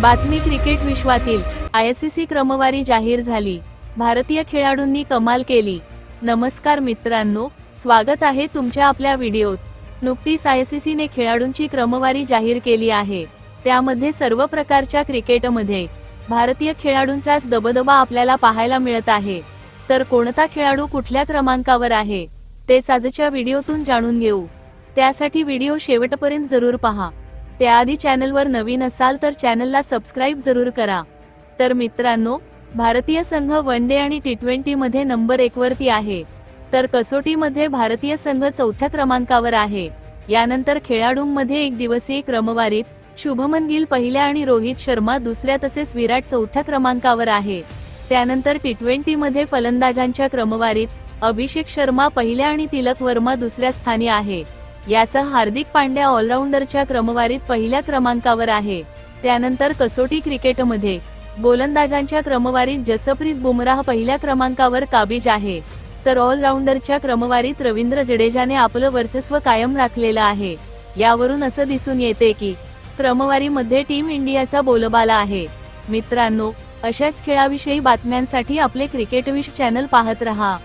बातमी क्रिकेट विश्वातील आयसीसी क्रमवारी जाहीर झाली. भारतीय खेळाडूंनी कमाल केली. नमस्कार मित्रांनो स्वागत आहे तुमच्या आपल्या व्हिडिओत. नुकतीच आयसीसीने खेळाडूंची क्रमवारी जाहीर केली आहे. त्यामध्ये सर्व प्रकारच्या क्रिकेटमध्ये भारतीय खेळाडूंचाच दबदबा आपल्याला पाहायला मिळत आहे. तर कोणता खेळाडू कुठल्या क्रमांकावर आहे तेच आजच्या व्हिडिओतून जाणून घेऊ. त्यासाठी व्हिडिओ शेवटपर्यंत जरूर पहा. त्याआधी चॅनलवर नवीन असाल तर चॅनलला सबस्क्राईब जरूर करा. तर मित्रांनो भारतीय संघ वन डे आणि टी ट्वेंटी मध्ये नंबर एक वरती आहे. तर कसोटीमध्ये भारतीय संघ चौथ्या क्रमांकावर आहे. यानंतर खेळाडूंमध्ये एक दिवसीय क्रमवारीत शुभमन गिल पहिल्या आणि रोहित शर्मा दुसऱ्या तसेच विराट चौथ्या क्रमांकावर आहे. त्यानंतर टी ट्वेंटी मध्ये फलंदाजांच्या क्रमवारीत अभिषेक शर्मा पहिल्या आणि तिलक वर्मा दुसऱ्या स्थानी आहे. यासह हार्दिक पांड्या ऑलराऊंडरच्या क्रमवारीत पहिल्या क्रमांकावर आहे. त्यानंतर कसोटी क्रिकेटमध्ये गोलंदाजांच्या क्रमवारीत जसप्रीत बुमराह पहिल्या क्रमांकावर काबीज आहे. तर ऑलराऊंडरच्या क्रमवारीत रवींद्र जडेजाने आपलं वर्चस्व कायम राखलेलं आहे. यावरून असं दिसून येते की क्रमवारीमध्ये टीम इंडियाचा बोलबाला आहे. मित्रांनो अशाच खेळाविषयी बातम्यांसाठी आपले क्रिकेटविश चॅनल पाहत रहा.